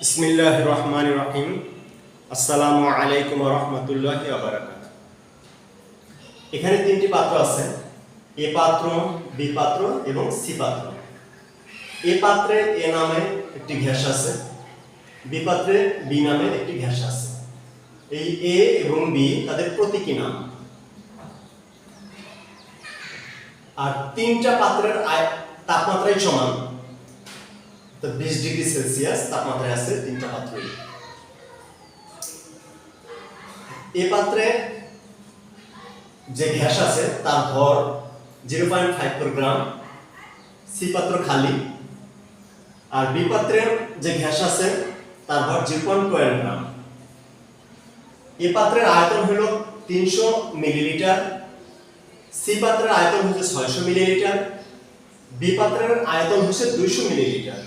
বিসমিল্লাহ রহমান রহিম আসসালামু আলাইকুম রহমতুল্লাহ এখানে তিনটি পাত্র আছে, এ পাত্র, বি পাত্র এবং সি পাত্র। এ পাত্রে এ নামে একটি ঘ্যাস আছে, বি পাত্রে বি নামে একটি ঘ্যাস আছে। এই এ এবং বি তাদের প্রতীকী নাম। আর তিনটা পাত্রের তাপমাত্রাই সমান। তো বিশ ডিগ্রি সেলসিয়াস তাপমাত্রায় আছে তিনটা পাত্র এই পাত্রে যে গ্যাস আছে তার ভর zero point five four gram C পাত্র খালি আর বি পাত্রের যে গ্যাস আছে তার ভর zero point twelve gram A পাত্রের আয়তন হলো তিনশো মিলিলিটার সি পাত্রের আয়তন হচ্ছে ছয়শো মিলিলিটার বি পাত্রের আয়তন হচ্ছে দুইশো মিলিলিটার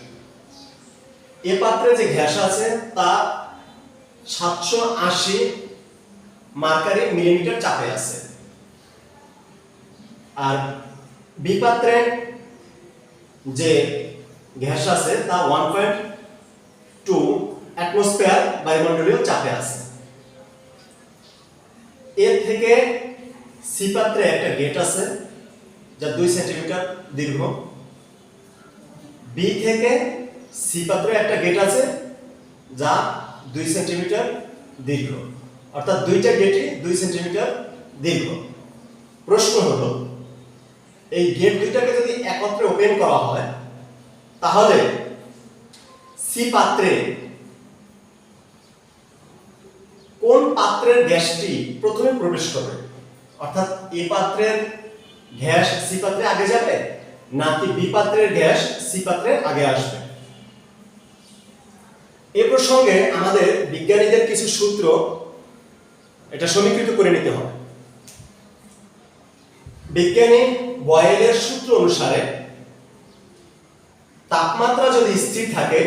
এ পাত্রে যে গ্যাস আছে, তা সাতশো আশি মার্কারি মিলিমিটার চাপে আছে। আর বি পাত্রে যে গ্যাস আছে, তা ওয়ান পয়েন্ট টু অ্যাটমসফিয়ার বায়ুমণ্ডলীয় চাপে আছে। এর থেকে সি পাত্রে একটা গেট আছে, যা দুই সেন্টিমিটার দীর্ঘ। বি থেকে সি পাত্রে একটা গেট আছে, যা দুই সেন্টিমিটার দীর্ঘ। অর্থাৎ দুইটা গেটই দুই সেন্টিমিটার দীর্ঘ। প্রশ্ন হলো, এই গেট দুইটাকে যদি একত্রে ওপেন করা হয়, তাহলে সি পাত্রে কোন পাত্রের গ্যাসটি প্রথমে প্রবেশ করবে? অর্থাৎ এ পাত্রের গ্যাস সি পাত্রে আগে যাবে, নাকি বি পাত্রের গ্যাস সি পাত্রে আগে আসবে? এ প্রসঙ্গে আমাদের বিজ্ঞানীদের কিছু সূত্র এটা সমীকৃত করে নিতে হবে। বিজ্ঞানী বয়েলের সূত্র অনুসারে তাপমাত্রা যদি স্থির থাকে,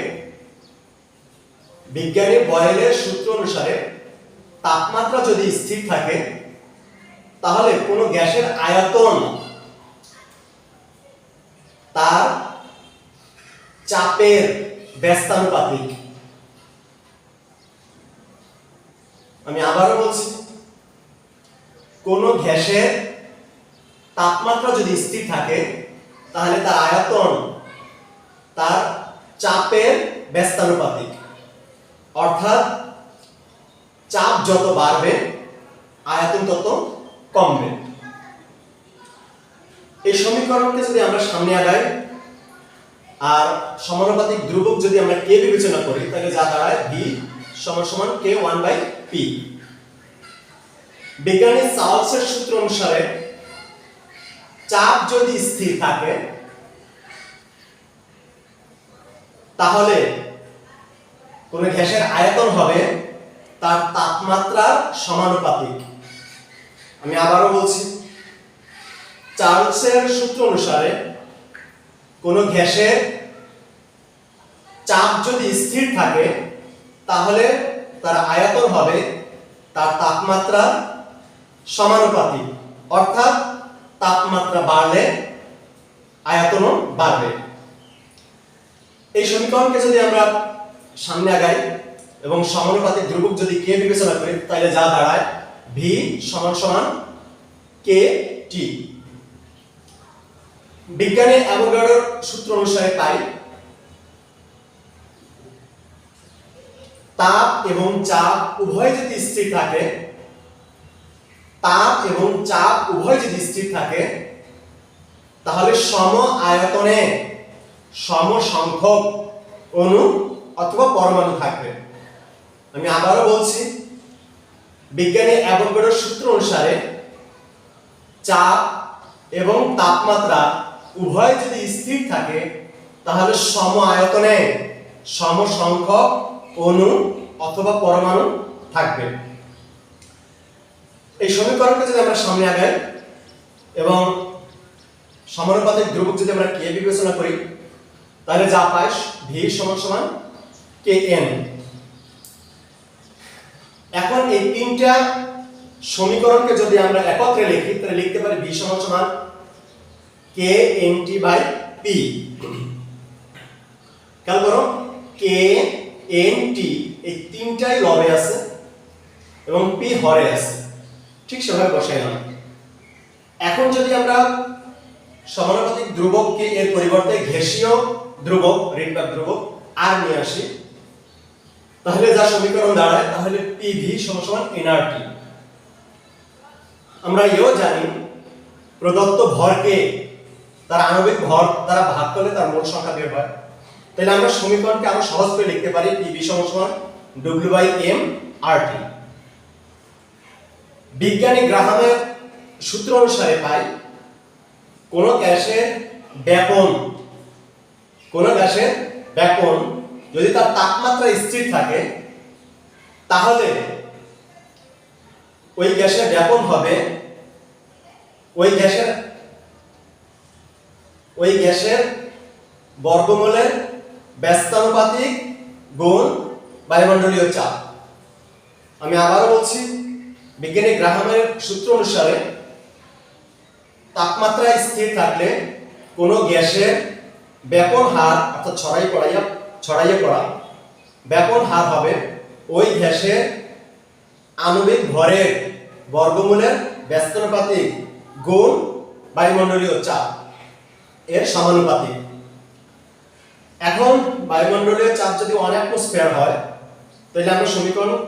বিজ্ঞানী বয়েলের সূত্র অনুসারে তাপমাত্রা যদি স্থির থাকে, তাহলে কোনো গ্যাসের আয়তন তার চাপের ব্যস্তানুপাতিক আমি আবারও বলছি, কোন গ্যাসের তাপমাত্রা যদি স্থির থাকে, তাহলে তার আয়তন তার চাপের ব্যস্তানুপাতিক। অর্থাৎ চাপ যত বাড়বে, আয়তন তত কমবে। এই সমীকরণকে যদি আমরা সামনে আগাই, আর সমানুপাতিক ধ্রুবক যদি আমরা কে বিবেচনা করি, তাহলে যা দাঁড়ায় বি সমান সমান কে ওয়ান বাই পি বিজ্ঞানী চার্লসের সূত্র অনুসারে চাপ যদি স্থির থাকে, তাহলে কোন গ্যাসের আয়তন হবে তার তাপমাত্রার সমানুপাতিক। আমি আবারও বলছি, চার্লসের সূত্র অনুসারে কোন গ্যাসের চাপ যদি স্থির থাকে, তাহলে তার আয়তন হবে তার তাপমাত্রা সমানুপাতিক। অর্থাৎ তাপমাত্রা বাড়লে আয়তনও বাড়বে। এই সমীকরণকে যদি আমরা সামনে আগাই এবং সমানুপাতিক ধ্রুবক যদি কে বিবেচনা করি তাহলে যা দাঁড়ায়? ভি সমান সমান কে টি বিজ্ঞানী অ্যাভোগাডোর সূত্র অনুসারে পাই তাপ এবং চাপ উভয় যদি স্থির থাকে, তাপ এবং চাপ উভয় যদি স্থির থাকে, তাহলে সম আয়তনে সম সংখ্যক অণু অথবা পরমাণু থাকবে। আমি আবারও বলছি, বিজ্ঞানী অ্যাভোগাডোর সূত্র অনুসারে চাপ এবং তাপমাত্রা উভয় যদি স্থির থাকে, তাহলে সম আয়তনে সম সংখ্যক অণু অথবা পরমাণু থাকবে। এই সমীকরণকে যদি আমরা সামনে আগাই এবং সমানুপাতিক ধ্রুবক যদি আমরা কে বিবেচনা করি, তাহলে যা পাই ভি সমান সমান কে এন এখন এই তিনটা সমীকরণকে যদি আমরা একত্রে লিখি, তাহলে লিখতে পারি ভি সমান সমান K N T by P খেয়াল করো কে এন টি এই তিনটাই লবে আছে এবং পি হরে আছে। ঠিক সেভাবে বসাইলাম এখন যদি আমরা সমানুপাতিক ধ্রুবককে এর পরিবর্তে ঘেষীয় ধ্রুবক, ঋণবাদ ধ্রুবক আর নিয়ে আসি, তাহলে যা সমীকরণ দাঁড়ায়, তাহলে পিভি সমান এনআরটি আমরা এও জানি, প্রদত্ত ভরকে, তার আণবিক ভর দ্বারা ভাগ করলে তার মোট সংখ্যা বের হয়। তাহলে আমরা সমীকরণকে আরও সহজ করে লিখতে পারি সমান সমান W by M R T বিজ্ঞানী গ্রাহামের সূত্র অনুসারে পাই, কোন গ্যাসের ব্যাপন, কোন গ্যাসের ব্যাপন যদি তার তাপমাত্রা স্থির থাকে, তাহলে ওই গ্যাসের ব্যাপন হবে, ওই গ্যাসের ওই গ্যাসের বর্গমূলের ব্যস্তানুপাতিক গুণ বায়ুমণ্ডলীয় চাপ। আমি আবারও বলছি, বিজ্ঞানী গ্রাহামের সূত্র অনুসারে তাপমাত্রা স্থির থাকলে কোনো গ্যাসের ব্যাপন হার, অর্থাৎ ছড়াই পড়াইয়া, ছড়াইয়ে পড়া ব্যাপন হার হবে ওই গ্যাসের আণবিক ভরের বর্গমূলের ব্যস্তানুপাতিক গুণ বায়ুমণ্ডলীয় চাপ। এর সমানুপাতিক। এখন বায়ুমণ্ডলীয় চাপ যদি ওয়ান অ্যাটমসফিয়ার হয়, তাহলে আমরা সমীকরণ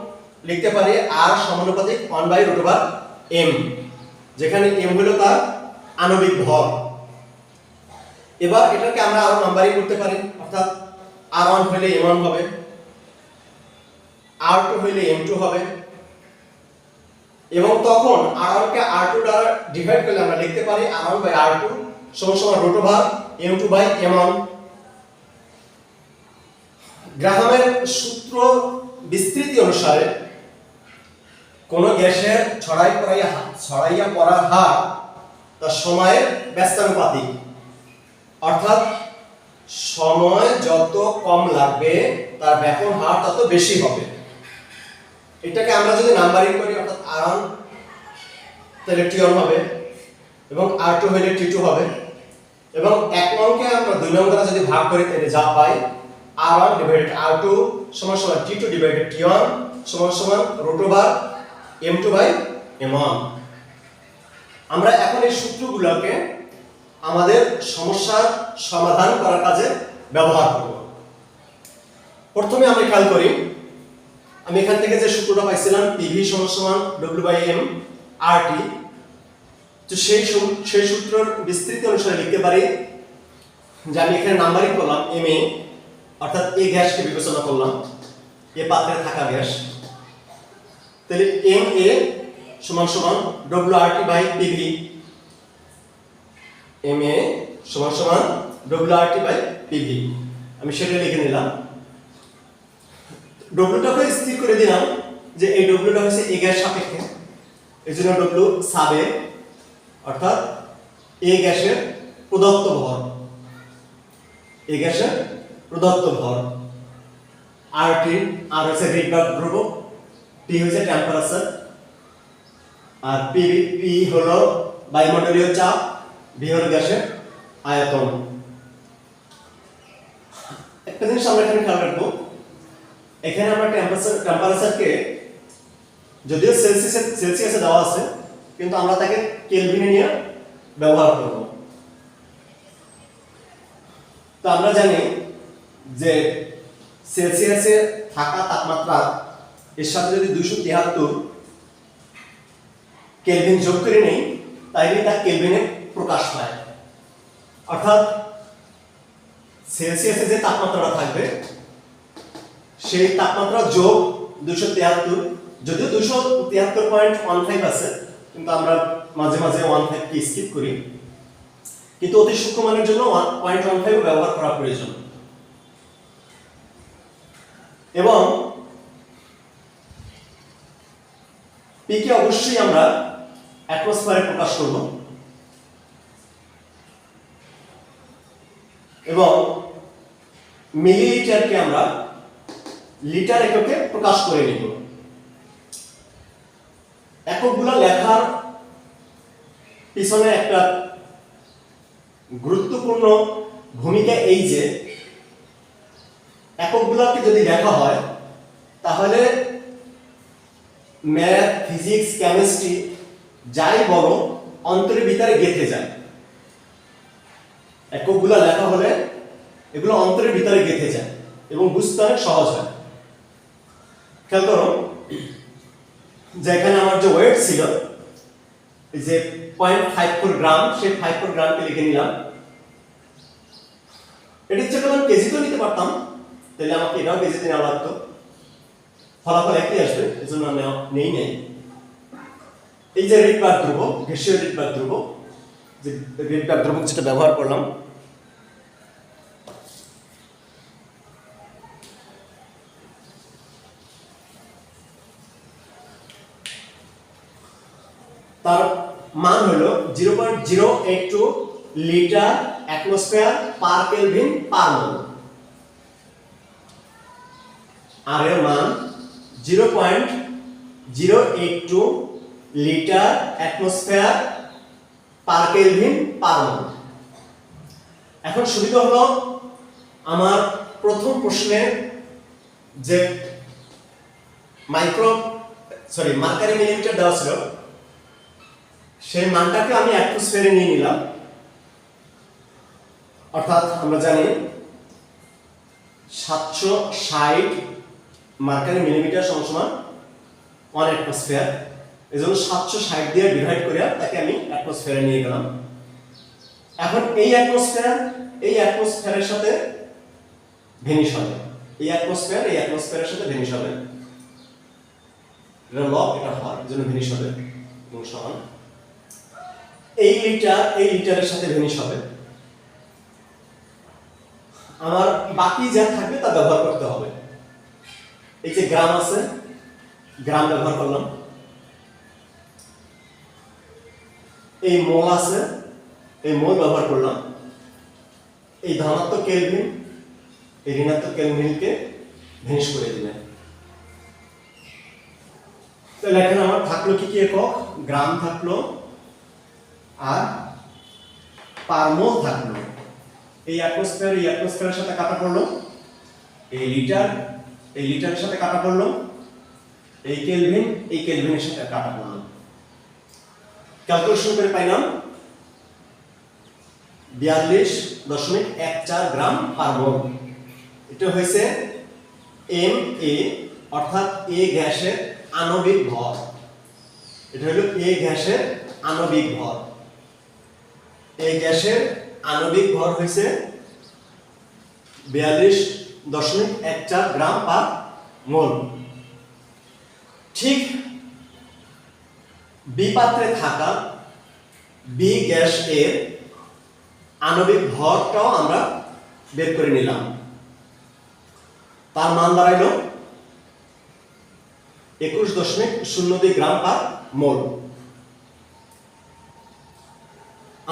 লিখতে পারি আর সমানুপাতিক one by root over M যেখানে এম হলো তার আণবিক ভর। এবার এটাকে আমরা আরও নাম্বারিং করতে পারি, অর্থাৎ আর ওয়ান হলে এম ওয়ান হবে আর টু হইলে এম টু হবে, এবং তখন আর ওয়ানকে আর টু দ্বারা ডিভাইড করলে আমরা লিখতে পারি R one by R two সমান সমান root over M two by M one গ্রাহামের সূত্র বিস্তৃতি অনুসারে, কোন গ্যাসের ছড়াই পড়াইয়া ছড়াইয়া পড়ার হার তার সময়ের ব্যস্তানুপাতিক। অর্থাৎ, সময় যত কম লাগবে, তার ব্যাপন হার তত বেশি হবে। এটাকে আমরা যদি নাম্বারিং করি, অর্থাৎ আর ওয়ান তাহলে টি ওয়ান হবে এবং আর টু হলে টি টু হবে। এবং এক নংকে আমরা দুই নং যদি ভাগ করি, তাহলে যা পাই R one divided R two সমান সমান T two divided T one সমান সমান root over M two by M one আমরা এখন এই সূত্রগুলোকে আমাদের সমস্যার সমাধান করার কাজে ব্যবহার করব। প্রথমে আমরা খেয়াল করি, আমি এখান থেকে যে সূত্রটা পাইছিলাম পিভি সমান সমান W by M R T তো সেই সেই সূত্রের বিস্তৃতি অনুসারে লিখতে পারি যে আমি এখানে নাম্বারিং করলাম এম এ অর্থাৎ এই গ্যাসকে বিবেচনা করলাম, এ পাত্রে থাকা গ্যাস। তাহলে এম এ সমান সমান W R T by PV M A সমান সমান W R T by PV আমি সেটা লিখে নিলাম। ডব্লিউটাকে স্থির করে দিলাম যে এই ডব্লিউটা হচ্ছে এ গ্যাস সাপেক্ষে। এই জন্য ডব্লিউ সাবে অর্থাৎ এ গ্যাসের প্রদত্ত ভর এ গ্যাসের প্রদত্ত ভর আর টি আর হচ্ছে রিডবার্গ ধ্রুবক টি হচ্ছে টেম্পারেচার আর পি পি হলো বায়ুমণ্ডলীয় চাপ বি হলো গ্যাসের আয়তন। একটা জিনিস আমরা এখানে খেয়াল রাখব, এখানে আমরা টেম্পারেচার টেম্পারেচারকে যদিও সেলসিয়াসে সেলসিয়াসে দেওয়া আছে, কিন্তু আমরা তাকে কেলভিনে নিয়ে ব্যবহার করব। তো আমরা জানি যে সেলসিয়াসে থাকা তাপমাত্রা এর সাথে যদি দুশো তিয়াত্তর কেলভিন যোগ করে নেই, তাইলে তা কেলভিনে প্রকাশ পায়। অর্থাৎ সেলসিয়াসে যে তাপমাত্রাটা থাকবে, সেই তাপমাত্রা যোগ দুশো তিয়াত্তর যদিও দুশো তিয়াত্তর পয়েন্ট ওয়ান ফাইভ আছে, কিন্তু আমরা মাঝে মাঝে ওয়ান ফাইভকে স্কিপ করি। কিন্তু অতি সূক্ষ্ম মানের জন্য ওয়ান পয়েন্ট ওয়ান ফাইভ ব্যবহার করা প্রয়োজন। এবং পিকে অবশ্যই আমরা অ্যাটমসফিয়ারে প্রকাশ করব। এবং মিলিলিটারকে আমরা লিটার এককে প্রকাশ করে নিব। এককগুলো লেখার পিছনে একটা গুরুত্বপূর্ণ ভূমিকা এই যে এককগুলোকে যদি দেখা হয়, তাহলে ম্যাথ, ফিজিক্স, কেমিস্ট্রি, যাই বলো, অন্তরের ভিতরে গেঁথে যায়। এককগুলো লেখা হলে এগুলো অন্তরের ভিতরে গেঁথে যায় এবং বুঝতে অনেক সহজ হয়। খেয়াল করো যে এখানে আমার যে ওয়েট ছিল যে পয়েন্ট ফাইভ ফোর গ্রাম সেই ফাইভ ফোর গ্রামকে লিখে নিলাম। এটি ইচ্ছে করলাম কেজিতেও নিতে পারতাম। তাহলে আমাকে এটাও কেজিতে নেওয়া লাগতো। ফলাফল একই আসবে, এজন্য নেই নেই। এই যে রিটবার ধ্রুবক ঘেসীয় রিটবার ধ্রুবক, যে রিটবার ধ্রুবক যেটা ব্যবহার করলাম, তার মান হলো zero point zero eight two litre atmosphere per kelvin per mole R এর মান zero point zero eight two litre atmosphere per kelvin per mole. এখন সুবিধা হলো আমার প্রথম প্রশ্নে যে মাইক্রো সরি মার্কারি মিলিমিটার দেওয়া ছিল, সেই মানটাকে আমি অ্যাটমসফিয়ারে নিয়ে নিলাম। অর্থাৎ আমরা জানি সাতশো ষাট মার্কারি মিলিমিটার সমান ওয়ান অ্যাটমসফিয়ার এই জন্য সাতশো ষাট দিয়ে ডিভাইড করে তাকে আমি অ্যাটমসফিয়ারে নিয়ে গেলাম। এখন এই অ্যাটমসফিয়ার এই অ্যাটমসফিয়ারের সাথে ভেনিশ হবে। এই অ্যাটমসফিয়ার এই অ্যাটমসফিয়ারের সাথে ভেনিশ হবে। এটা লব এটা এই জন্য ভেনিশ হবে। এবং সমান। এই লিটার এই লিটারের সাথে ভেনিশ হবে। আমার বাকি যা থাকবে তা ব্যবহার করতে হবে। এই যে গ্রাম আছে, গ্রাম ব্যবহার করলাম। এই মোল আছে, এই মোল ব্যবহার করলাম। এই ধনাত্মক কেলভিন, এই ঋণাত্মক কেলভিনকে ভেনিশ করে দিলেন। তাহলে এখানে আমার থাকল কি কি একক? গ্রাম থাকল, আর পারমোল থাকল। এই অ্যাটমসফিয়ার এই অ্যাটমসফিয়ারের সাথে কাটা পড়ল। এই লিটার এই লিটারের সাথে কাটা পড়ল এই কেলভিন, এই কেলভিনের সাথে কাটা পড়ল ক্যালকুলেশন করে পাইলাম বিয়াল্লিশ দশমিক এক চার গ্রাম মোল এটা হয়েছে এম এ অর্থাৎ এ গ্যাসের আণবিক ভর। এটা হলো এ গ্যাসের আণবিক ভর। এই গ্যাসের আণবিক ভর হয়েছে বিয়াল্লিশ দশমিক এক চার গ্রাম পার মোল। ঠিক বি পাত্রে থাকা বি গ্যাস এর আণবিক ভরটাও আমরা বের করে নিলাম। তার মান দাঁড়াইল একুশ দশমিক শূন্য দুই গ্রাম পার মোল।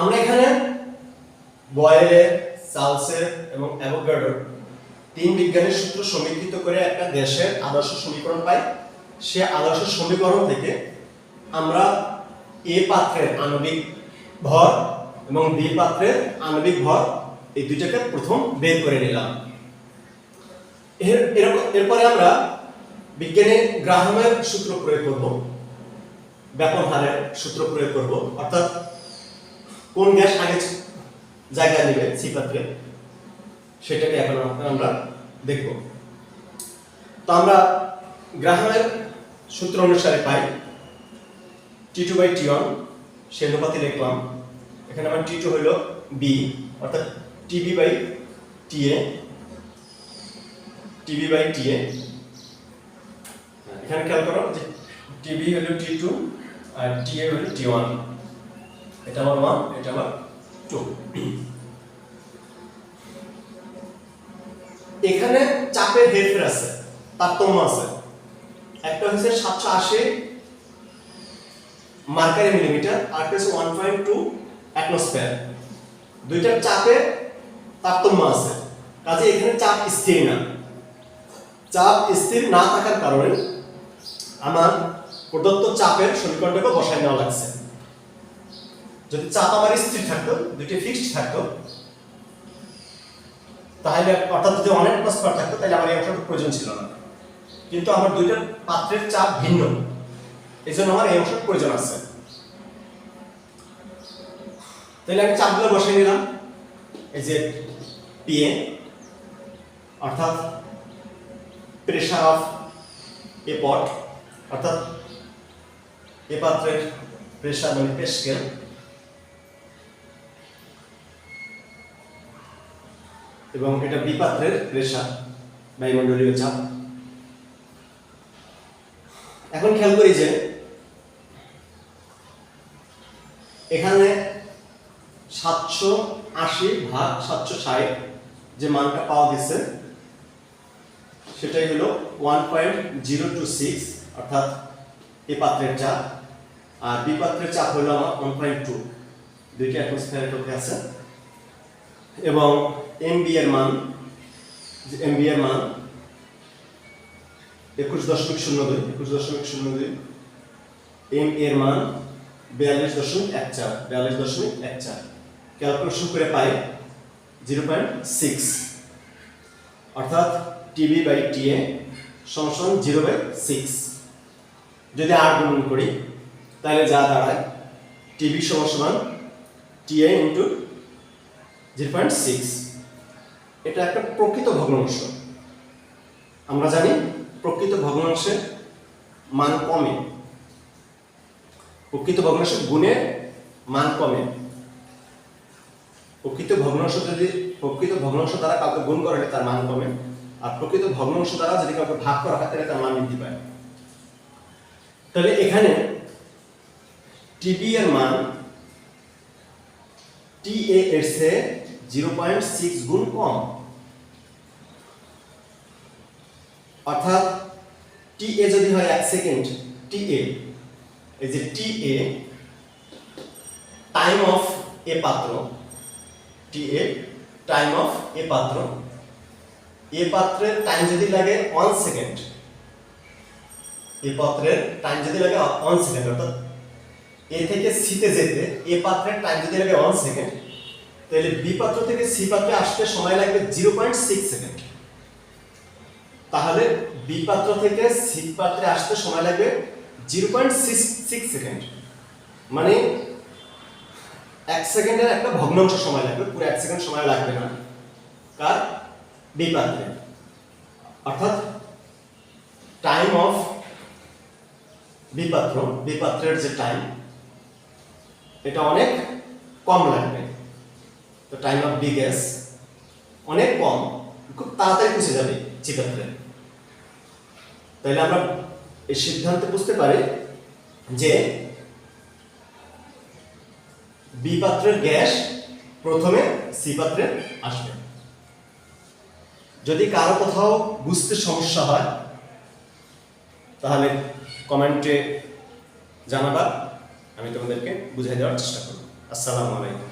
আমরা এখানে বয়েলের চার্লসের এবং অ্যাভোগাডোর তিন বিজ্ঞানের সূত্র সমীকৃত করে একটা দেশের আদর্শ সমীকরণ পাই। সে আদর্শ সমীকরণ থেকে আমরা এ পাত্রের আণবিক ভর এবং বি পাত্রের আণবিক ভর এই দুইটাকে প্রথম বের করে নিলাম। এর এরপরে আমরা বিজ্ঞানে গ্রাহামের সূত্র প্রয়োগ করব, ব্যাপন হারের সূত্র প্রয়োগ করব। অর্থাৎ কোন গ্যাস আগে জায়গা নেবে সি পাত্রে? সেটাকে এখন আমরা দেখব। তো আমরা গ্রাহামের সূত্র অনুসারে পাই T two by T one সে অনুপাতে লিখলাম, এখানে আমার টি টু হলো বি অর্থাৎ TB by T A TB by T A এখানে খেয়াল করো যে টিবি হলো টি টু আর টি এ হলো টি ওয়ান এটা আমার ওয়ান এটা আমার টু এখানে চাপের হেরফের আছে, তারতম্য আছে। একটা হচ্ছে সাতশো আশি মার্কারি মিলিমিটার, আর একটা হচ্ছে ওয়ান পয়েন্ট টু অ্যাটমসফিয়ার। দুইটার চাপে তারতম্য আছে, কাজে এখানে চাপ স্থির না। চাপ স্থির না থাকার কারণে আমার প্রদত্ত চাপের সমীকরণটাকে বসায় নেওয়া লাগছে। যদি চাপ আমার স্থির থাকতো, দুইটি ফিক্সড থাকতো তাহলে অর্থাৎ যদি অনেক প্রস্পার থাকতো, তাহলে আমার এই অংশটা প্রয়োজন ছিল না। কিন্তু আমার দুইটা পাত্রের চাপ ভিন্ন। এই জন্য আমার এই অংশের প্রয়োজন আছে। তাহলে আমি চাপগুলো বসিয়ে নিলাম। এই যে পিএ অর্থাৎ প্রেশার অফ এ পট অর্থাৎ এ পাত্রের প্রেশার মানে প্রেস এবং এটা বি পাত্রের প্রেশার বায়ুমণ্ডলীয় চাপ। এখন খেয়াল করি যে এখানে সাতশো আশি ভাগ সাতশো ষাট যে মানটা পাওয়া গেছে, সেটাই হলো one point zero two six অর্থাৎ এ পাত্রের চাপ। আর বি পাত্রের চাপ হলো আমার ওয়ান পয়েন্ট টু দুইটা অ্যাটমসফিয়ারের আছে। এবং এম বি এর মান এম বি এর মান একুশ দশমিক শূন্য দুই একুশ দশমিক শূন্য দুই এম এর মান বিয়াল্লিশ দশমিক এক চার বিয়াল্লিশ দশমিক এক চার ক্যালকুলেশন করে পাই জিরো পয়েন্ট সিক্স অর্থাৎ টিবি বাই টিএ সমান জিরো বাই সিক্স যদি আট গুণন করি তাহলে যা দাঁড়ায় টিবি সমান সমান TA into zero point six এটা একটা প্রকৃত ভগ্নাংশ। আমরা জানি প্রকৃত ভগ্নাংশের মান কমে। প্রকৃত ভগ্নাংশের গুণের মান কমে। প্রকৃত ভগ্নাংশ যদি, প্রকৃত ভগ্নাংশ দ্বারা কাউকে গুণ করা হয় তার মান কমে। আর প্রকৃত ভগ্নাংশ দ্বারা যদি কাউকে ভাগ করা হয় তাহলে তার মান বৃদ্ধি পায়। তাহলে এখানে টিবি এর মান টি এর সে জিরো পয়েন্ট সিক্স গুণ কম। অর্থাৎ টি এ যদি হয় এক সেকেন্ড, টি এ। এই যে টি এ, টাইম অফ এ পাত্র, টি এ, টাইম অফ এ পাত্র। এ পাত্রের টাইম যদি লাগে ওয়ান সেকেন্ড, এ পাত্রের টাইম যদি লাগে ওয়ান সেকেন্ড, অর্থাৎ এ থেকে সিতে যেতে, এ পাত্রের টাইম যদি লাগে ওয়ান সেকেন্ড, তাহলে বি পাত্র থেকে সি পাত্রে আসতে সময় লাগবে জিরো পয়েন্ট সিক্স সেকেন্ড। তাহলে বি পাত্র থেকে সি পাত্রে আসতে সময় লাগবে zero point six six second মানে এক সেকেন্ডের একটা ভগ্নাংশ সময় লাগবে, পুরো এক সেকেন্ড সময় লাগবে না। কার? বি পাত্রে। অর্থাৎ টাইম অফ বিপাত্র বিপাত্রের যে টাইম এটা অনেক কম লাগবে। তো টাইম অফ বি গ্যাস অনেক কম, খুব তাড়াতাড়ি পৌঁছে যাবে। চিপাত্রে তাহলে আমরা এই সিদ্ধান্তে বুঝতে পারি যে বি পাত্রের গ্যাস প্রথমে সি পাত্রে আসবে। যদি কারও কোথাও বুঝতে সমস্যা হয়, তাহলে কমেন্টে জানাবা, আমি তোমাদেরকে বুঝিয়ে দেওয়ার চেষ্টা করব। আসসালামু আলাইকুম।